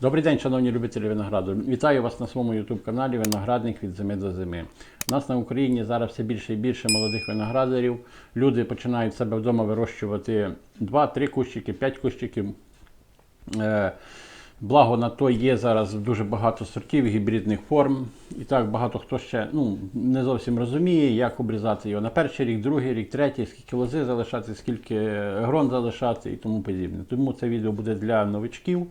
Добрий день, шановні любителі винограду. Вітаю вас на своєму YouTube каналі Виноградник від зими до зими. У нас на Україні зараз все більше і більше молодих виноградарів. Люди починають себе вдома вирощувати 2-3 кущики, 5 кущиків. Е, Благо на то є зараз дуже багато сортів гібридних форм. І так багато хто ще ну, не зовсім розуміє, як обрізати його на перший рік, другий рік, третій, скільки лози залишати, скільки грон залишати і тому подібне. Тому це відео буде для новичків.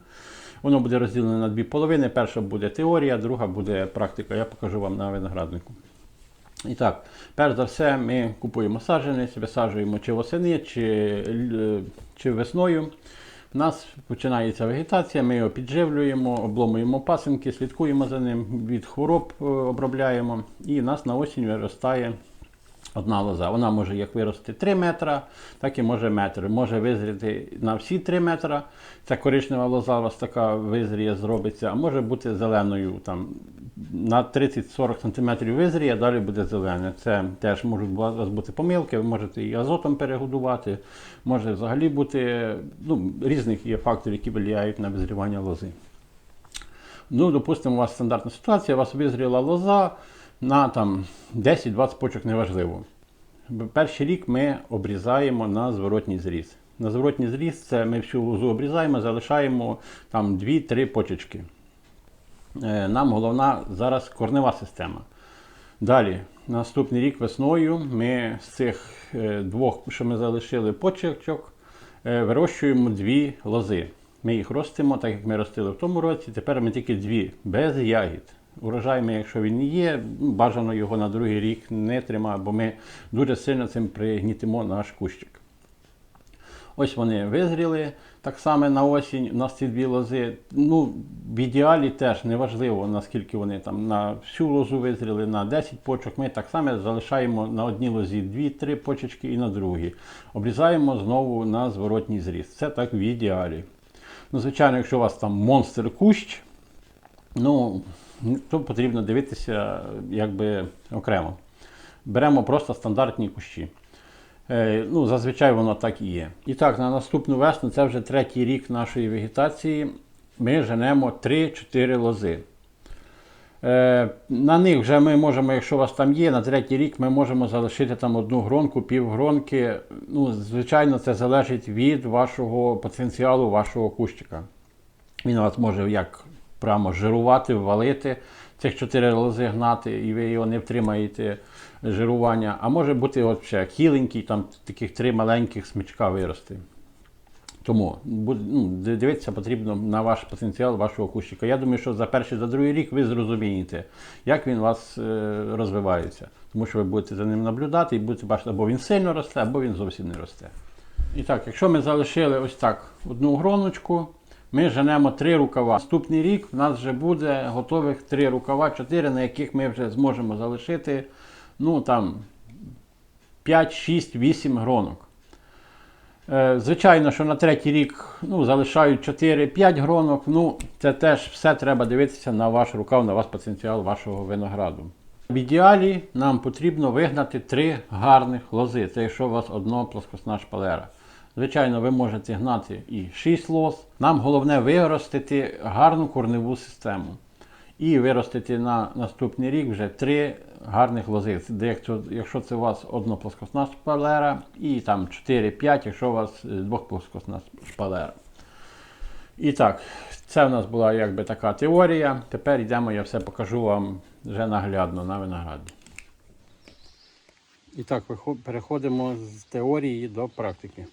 Воно буде розділене на дві половини. Перша буде теорія, друга буде практика. Я покажу вам на винограднику. І так, перш за все, ми купуємо саджанець, висаджуємо чи восени, чи, е, чи весною. У нас починається вегетація, ми його підживлюємо, обломуємо пасинки, слідкуємо за ним, від хвороб е, обробляємо. І в нас на осінь виростає одна лоза. Вона може як вирости 3 метра, так і може метр. Може визріти на всі 3 метра. Ця коричнева лоза у вас така визріє, зробиться, а може бути зеленою там, на 30-40 см визріє, а далі буде зелене. Це теж можуть у вас бути помилки, ви можете і азотом перегодувати, може взагалі бути ну, різних є факторів, які впливають на визрівання лози. Ну, допустимо, у вас стандартна ситуація, у вас визріла лоза на там 10-20 почок неважливо. Перший рік ми обрізаємо на зворотній зріз. На зворотній зріз це ми всю лозу обрізаємо, залишаємо там 2-3 почечки. Е, Нам головна зараз корнева система. Далі, наступний рік весною ми з цих е, двох, що ми залишили почечок, е, вирощуємо дві лози. Ми їх ростимо, так як ми ростили в тому році. Тепер ми тільки дві, без ягід. Урожай ми, якщо він є, бажано його на другий рік не тримати, бо ми дуже сильно цим пригнітимо наш кущик. Ось вони визріли так само на осінь. У нас ці дві лози. Ну, в ідеалі теж неважливо, наскільки вони там на всю лозу визріли, на 10 почок. Ми так само залишаємо на одній лозі 2-3 почечки і на другій. Обрізаємо знову на зворотній зріз. Це так в ідеалі. Ну, звичайно, якщо у вас там монстр кущ, ну, то потрібно дивитися якби окремо. Беремо просто стандартні кущі. Е, ну, зазвичай воно так і є. І так, на наступну весну, це вже третій рік нашої вегетації. Ми женемо 3-4 лози. Е, на них вже ми можемо, якщо у вас там є, на третій рік ми можемо залишити там одну гронку, півгронки. Ну, звичайно, це залежить від вашого потенціалу, вашого кущика. Він у вас може як прямо жирувати, ввалити цих 4 лози гнати, і ви його не втримаєте жирування. А може бути от ще хіленький, там таких три маленьких смичка вирости. Тому ну, дивитися потрібно на ваш потенціал вашого кущика. Я думаю, що за перший, за другий рік ви зрозумієте, як він у вас е, розвивається. Тому що ви будете за ним наблюдати і будете бачити, або він сильно росте, або він зовсім не росте. І так, якщо ми залишили ось так одну гроночку, ми женемо три рукава. Наступний рік в нас вже буде готових три рукава, чотири, на яких ми вже зможемо залишити ну, там, 5, 6, 8 гронок. Е, Звичайно, що на третій рік ну, залишають 4-5 гронок. Ну, це теж все треба дивитися на ваш рукав, на ваш потенціал вашого винограду. В ідеалі нам потрібно вигнати три гарних лози. Це якщо у вас одна плоскосна шпалера. Звичайно, ви можете гнати і 6 лоз. Нам головне виростити гарну корневу систему. І виростити на наступний рік вже три гарних лози. Якщо, це у вас одноплоскосна шпалера, і там 4-5, якщо у вас е, двохплоскосна шпалера. І так, це в нас була якби така теорія. Тепер йдемо, я все покажу вам вже наглядно на винограді. І так, переходимо з теорії до практики.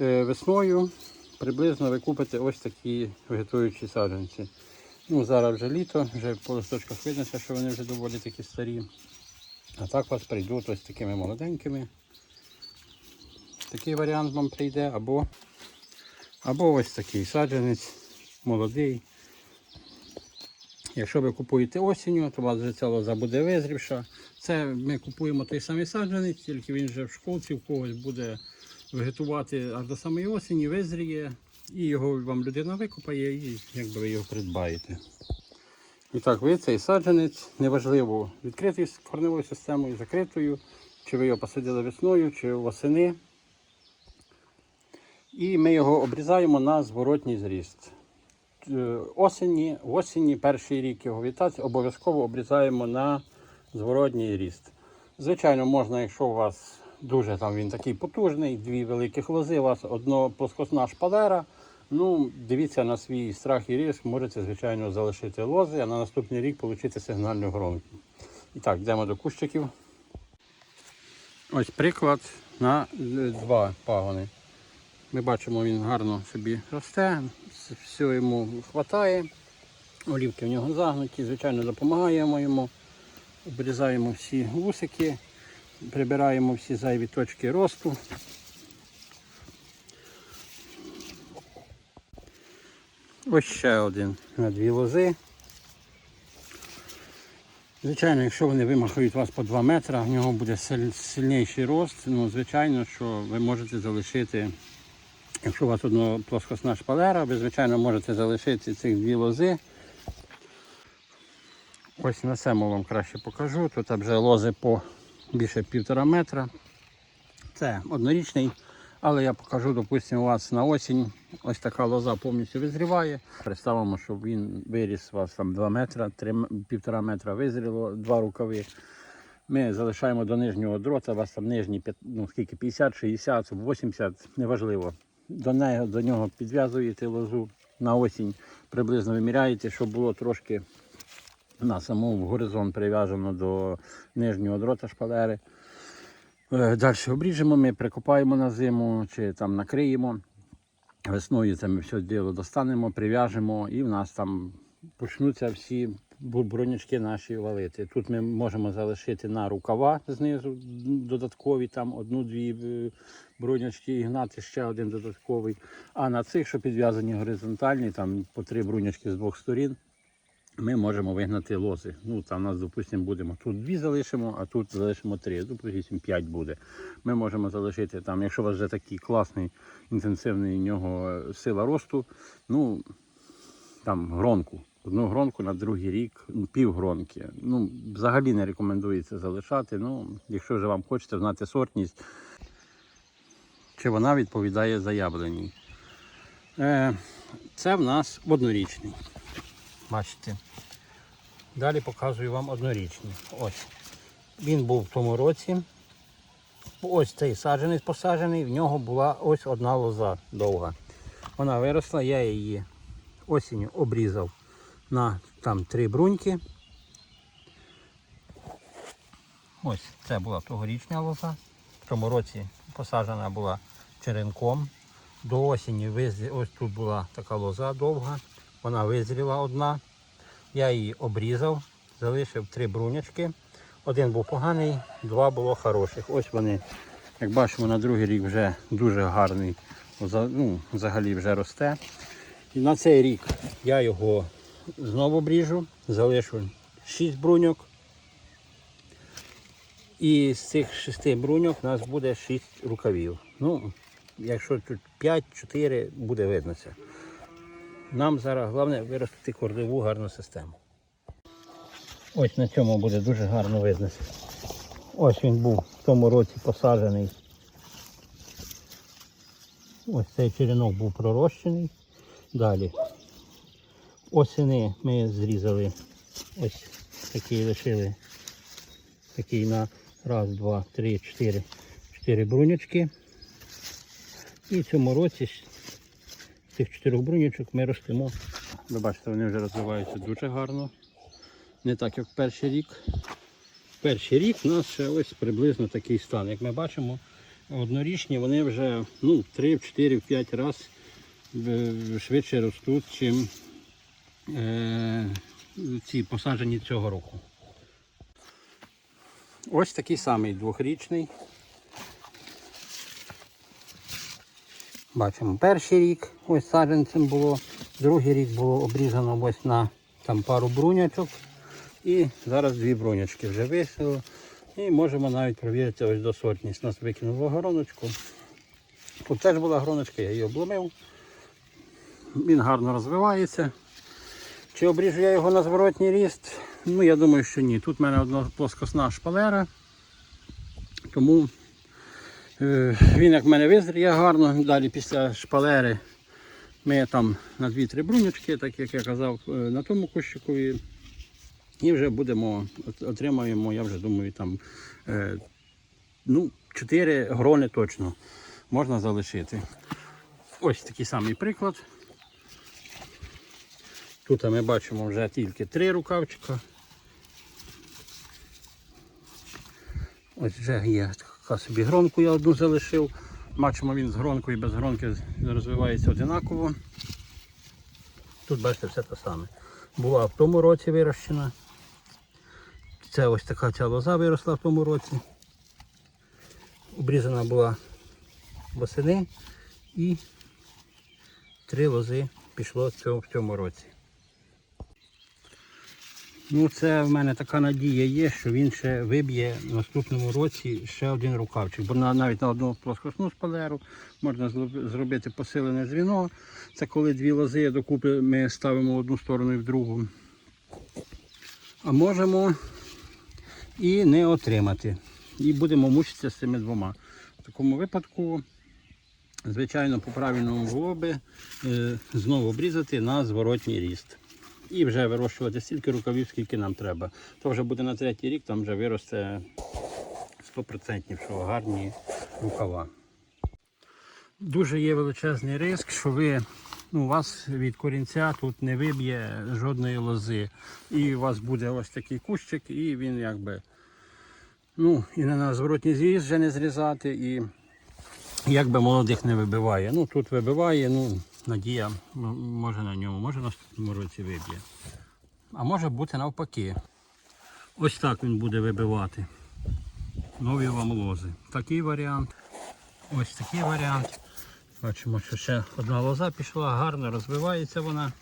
Е, Весною приблизно ви купите ось такі вегетуючі саджанці. Ну, зараз вже літо, вже по листочках видно, що вони вже доволі такі старі. А так вас прийдуть ось такими молоденькими. Такий варіант вам прийде, або, або ось такий саджанець, молодий. Якщо ви купуєте осінню, то у вас вже ця лоза буде визрівша. Це ми купуємо той самий саджанець, тільки він вже в школці в когось буде вегетувати аж до самої осені, визріє, і його вам людина викопає, і якби ви його придбаєте. І так, ви цей саджанець, неважливо, відкритий з корневою системою, закритою, чи ви його посадили весною, чи восени. І ми його обрізаємо на зворотній зріст. е, осені, осені, перший рік його вітації, обов'язково обрізаємо на зворотній ріст. Звичайно, можна, якщо у вас дуже там він такий потужний, дві великих лози, у вас одно плоскосна шпалера. Ну, дивіться на свій страх і риск, можете, звичайно, залишити лози, а на наступний рік отримати сигнальну громку. І так, йдемо до кущиків. Ось приклад на два пагони. Ми бачимо, він гарно собі росте, все йому вистачає. Олівки в нього загнуті, звичайно, допомагаємо йому. Обрізаємо всі вусики, прибираємо всі зайві точки росту. Ось ще один на дві лози. Звичайно, якщо вони вимахають вас по 2 метри, в нього буде сильніший рост. Ну, звичайно, що ви можете залишити, якщо у вас одна плоскосна шпалера, ви, звичайно, можете залишити цих дві лози. Ось на цьому вам краще покажу. Тут вже лози по більше півтора метра. Це однорічний, але я покажу, допустимо, у вас на осінь ось така лоза повністю визріває. Представимо, що він виріс у вас там 2 метра, 3, півтора метра визріло, два рукави. Ми залишаємо до нижнього дрота, у вас там нижні ну, скільки, 50, 60, 80, неважливо. До, неї, до нього підв'язуєте лозу на осінь, приблизно виміряєте, щоб було трошки на самому горизонт прив'яжено до нижнього дрота шпалери. Е, Далі обріжемо, ми прикопаємо на зиму чи там накриємо. Весною це ми все діло достанемо, прив'яжемо і в нас там почнуться всі бронячки наші валити. Тут ми можемо залишити на рукава знизу додаткові, там одну-дві е, бронячки і гнати ще один додатковий. А на цих, що підв'язані горизонтальні, там по три бронячки з двох сторін, ми можемо вигнати лози. Ну, там у нас, допустимо, будемо тут дві залишимо, а тут залишимо три. Допустимо, п'ять буде. Ми можемо залишити там, якщо у вас вже такий класний, інтенсивний у нього е, сила росту, ну там гронку. Одну гронку на другий рік, ну, пів гронки. Ну, взагалі не рекомендується залишати. Ну, якщо вже вам хочеться знати сортність, чи вона відповідає заявленій. Е, це в нас однорічний. Бачите. Далі показую вам однорічний. Ось. Він був в тому році. Ось цей саджанець посаджений, в нього була ось одна лоза довга. Вона виросла, я її осінню обрізав на там три бруньки. Ось це була тогорічна лоза. В тому році посаджена була черенком. До осені ось тут була така лоза довга. Вона визріла одна. Я її обрізав, залишив три брунячки. Один був поганий, два було хороших. Ось вони, як бачимо, на другий рік вже дуже гарний. Ну, взагалі вже росте. І на цей рік я його знову обріжу, залишу 6 бруньок. І з цих шести бруньок у нас буде 6 рукавів. Ну, якщо тут 5-4, буде видно це. Нам зараз головне виростити корневу гарну систему. Ось на цьому буде дуже гарно видно. Ось він був в тому році посаджений. Ось цей черенок був пророщений. Далі. Осени ми зрізали ось такий лишили. Такий на раз, два, три, чотири. Чотири брунячки. І в цьому році цих чотирьох брунячок ми ростемо. Ви бачите, вони вже розвиваються дуже гарно. Не так, як перший рік. Перший рік у нас ще ось приблизно такий стан. Як ми бачимо, однорічні вони вже ну, 3, 4, 5 разів швидше ростуть, чим е, ці посаджені цього року. Ось такий самий двохрічний. Бачимо перший рік, ось саджанцем було, другий рік було обрізано ось на там пару брунячок. І зараз дві брунячки вже висіло. І можемо навіть провірити ось до сортність. Нас викинуло гроночку. Тут теж була гроночка, я її обломив. Він гарно розвивається. Чи обріжу я його на зворотній ріст? Ну, я думаю, що ні. Тут в мене одна плоскосна шпалера. Тому він як в мене визріє гарно. Далі після шпалери Ми там на 2-3 брунючки, так як я казав, е, на тому кущикові. І вже будемо, от- отримаємо, я вже думаю, там е, ну, 4 грони точно можна залишити. Ось такий самий приклад. Тут ми бачимо вже тільки три рукавчика. Ось вже є така собі гронку, я одну залишив. Бачимо, він з гронкою і без гронки розвивається одинаково. Тут бачите все те саме. Була в тому році вирощена. Це ось така ця лоза виросла в тому році. Обрізана була восени і три лози пішло в цьому році. Ну, це в мене така надія є, що він ще виб'є в наступному році ще один рукавчик. Бо навіть на одну плоскосну шпалеру можна зробити посилене дзвіно. Це коли дві лози докупи ми ставимо в одну сторону і в другу. А можемо і не отримати. І будемо мучитися з цими двома. В такому випадку, звичайно, по правильному було би е, знову обрізати на зворотній ріст. І вже вирощувати стільки рукавів, скільки нам треба. То вже буде на третій рік, там вже виросте 100% що гарні рукава. Дуже є величезний риск, що ви, ну, у вас від корінця тут не виб'є жодної лози. І у вас буде ось такий кущик, і він якби ну, і на зворотній зріз вже не зрізати, і якби молодих не вибиває. Ну тут вибиває, ну, надія може на ньому, може на наступному році виб'є. А може бути навпаки. Ось так він буде вибивати. Нові вам лози. Такий варіант. Ось такий варіант. Бачимо, що ще одна лоза пішла, гарно розвивається вона.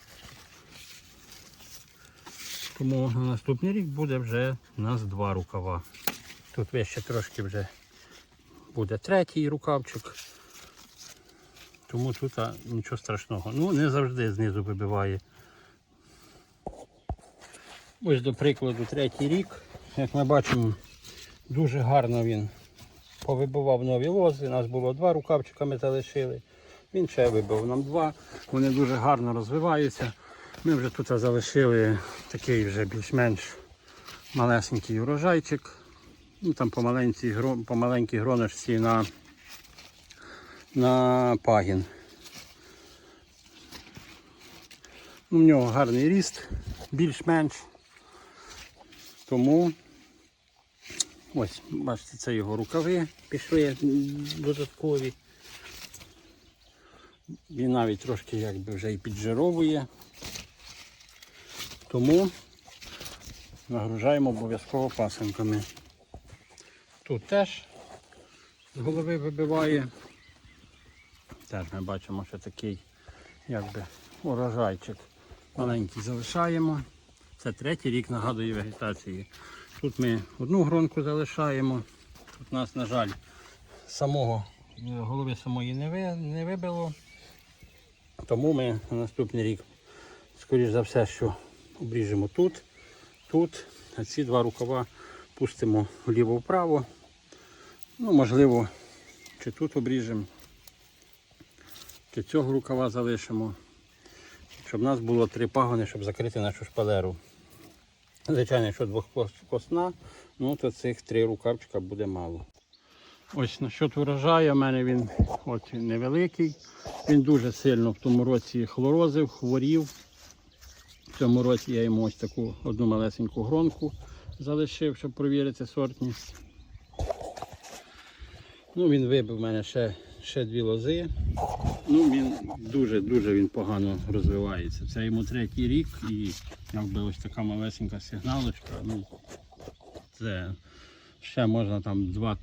Тому на наступний рік буде вже у нас два рукава. Тут вище трошки вже буде третій рукавчик. Тому тут нічого страшного. Ну, не завжди знизу вибиває. Ось до прикладу третій рік. Як ми бачимо, дуже гарно він повибивав нові лози. У нас було два рукавчика, ми залишили. Він ще вибив нам два. Вони дуже гарно розвиваються. Ми вже тут залишили такий вже більш-менш малесенький урожайчик. Ну, там помаленькій, гро- помаленькій гроночці на, на пагін. У нього гарний ріст, більш-менш. Тому ось, бачите, це його рукави пішли додаткові. Він навіть трошки якби вже і піджировує. Тому нагружаємо обов'язково пасинками. Тут теж з голови вибиває. Теж ми бачимо, що такий якби урожайчик маленький залишаємо. Це третій рік нагадує вегетації. Тут ми одну гронку залишаємо. Тут нас, на жаль, самого е, голови самої не, ви, не вибило. Тому ми на наступний рік, скоріш за все, що обріжемо тут, тут, ці два рукава пустимо вліво-вправо. Ну, можливо, чи тут обріжемо, чи цього рукава залишимо, щоб у нас було три пагони, щоб закрити нашу шпалеру. Звичайно, якщо двохкосна, ну то цих три рукавчика буде мало. Ось насчет урожаю, у мене він от невеликий. Він дуже сильно в тому році хлорозив, хворів. В цьому році я йому ось таку одну малесеньку гронку залишив, щоб перевірити сортність. Ну, він вибив в мене ще, ще дві лози. Ну, він дуже-дуже він погано розвивається. Це йому третій рік і якби ось така малесенька сигналочка. Ну, це ще можна там два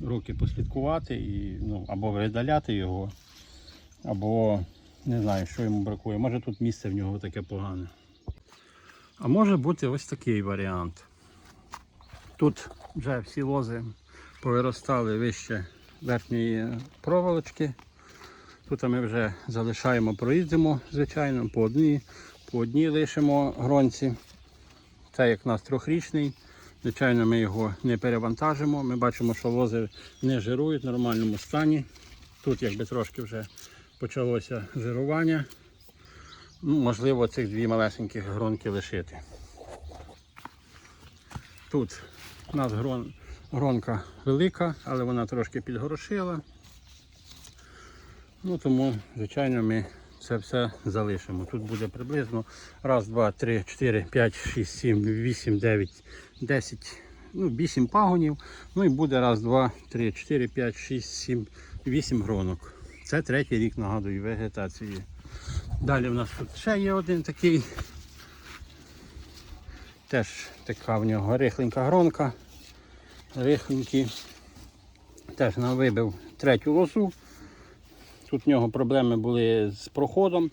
роки послідкувати і, ну, або видаляти його, або не знаю, що йому бракує. Може тут місце в нього таке погане. А може бути ось такий варіант. Тут вже всі лози повиростали вище верхньої проволочки. Тут ми вже залишаємо, проїздимо, звичайно, по одній, по одній лишимо гронці. Це як у нас трьохрічний. Звичайно, ми його не перевантажимо. Ми бачимо, що лози не жирують в нормальному стані. Тут якби трошки вже почалося жирування. Ну, можливо, цих дві малесеньких гронки лишити. Тут у нас грон, гронка велика, але вона трошки підгорошила. Ну, тому, звичайно, ми це все залишимо. Тут буде приблизно раз, два, три, чотири, п'ять, шість, сім, вісім, дев'ять, десять, ну, вісім пагонів. Ну і буде раз, два, три, чотири, п'ять, шість, сім, вісім гронок. Це третій рік, нагадую, вегетації. Далі в нас тут ще є один такий. Теж така в нього рихленька гронка. Рихленький. Теж нам вибив третю лозу. Тут в нього проблеми були з проходом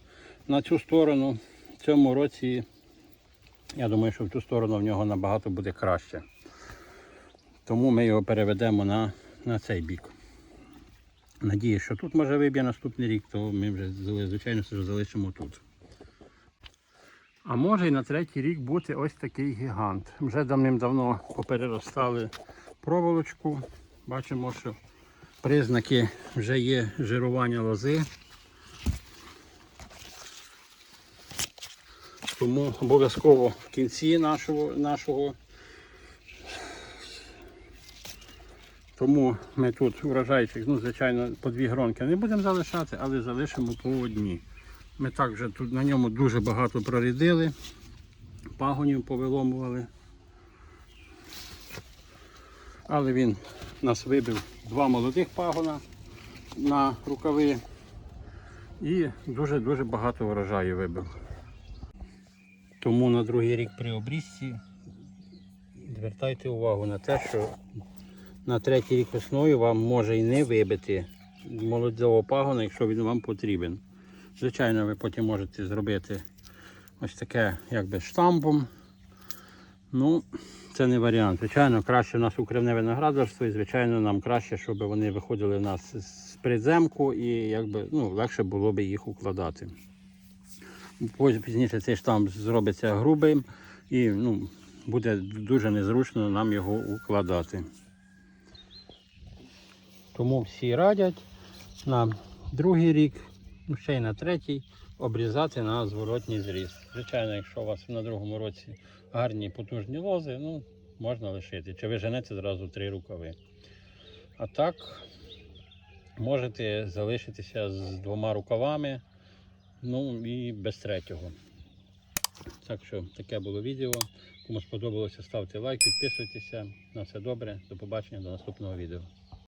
на цю сторону. В цьому році я думаю, що в ту сторону в нього набагато буде краще. Тому ми його переведемо на, на цей бік. Надіюсь, що тут може виб'є наступний рік, то ми вже звичайно що залишимо тут. А може і на третій рік бути ось такий гігант. Вже давним-давно попереростали проволочку. Бачимо, що признаки вже є жирування лози. Тому обов'язково в кінці нашого, нашого. Тому ми тут урожайчик, ну, звичайно, по дві гронки не будемо залишати, але залишимо по одній. Ми також тут на ньому дуже багато прорядили, пагонів повиломували. Але він нас вибив два молодих пагона на рукави і дуже-дуже багато врожаю вибив. Тому на другий рік при обрізці звертайте увагу на те, що на третій рік весною вам може і не вибити молодого пагона, якщо він вам потрібен. Звичайно, ви потім можете зробити ось таке якби штампом. Ну, це не варіант. Звичайно, краще у нас укривне виноградарство і, звичайно, нам краще, щоб вони виходили у нас з приземку і якби, ну, легше було б їх укладати. Пізніше цей штамп зробиться грубим і ну, буде дуже незручно нам його укладати. Тому всі радять на другий рік, ну ще й на третій, обрізати на зворотній зріз. Звичайно, якщо у вас на другому році гарні потужні лози, ну, можна лишити. Чи ви женете зразу три рукави. А так, можете залишитися з двома рукавами, ну і без третього. Так що таке було відео. Кому сподобалося, ставте лайк, підписуйтеся. На все добре. До побачення, до наступного відео.